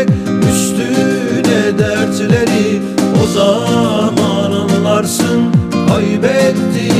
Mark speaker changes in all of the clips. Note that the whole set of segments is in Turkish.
Speaker 1: çöktürecek üstüne dertleri O zaman anlarsın. Kaybettiğin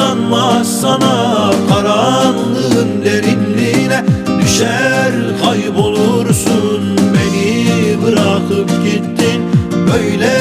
Speaker 1: Ulaşamaz sana karanlığın derinliğine Düşer kaybolursun. Beni bırakıp gittin böyle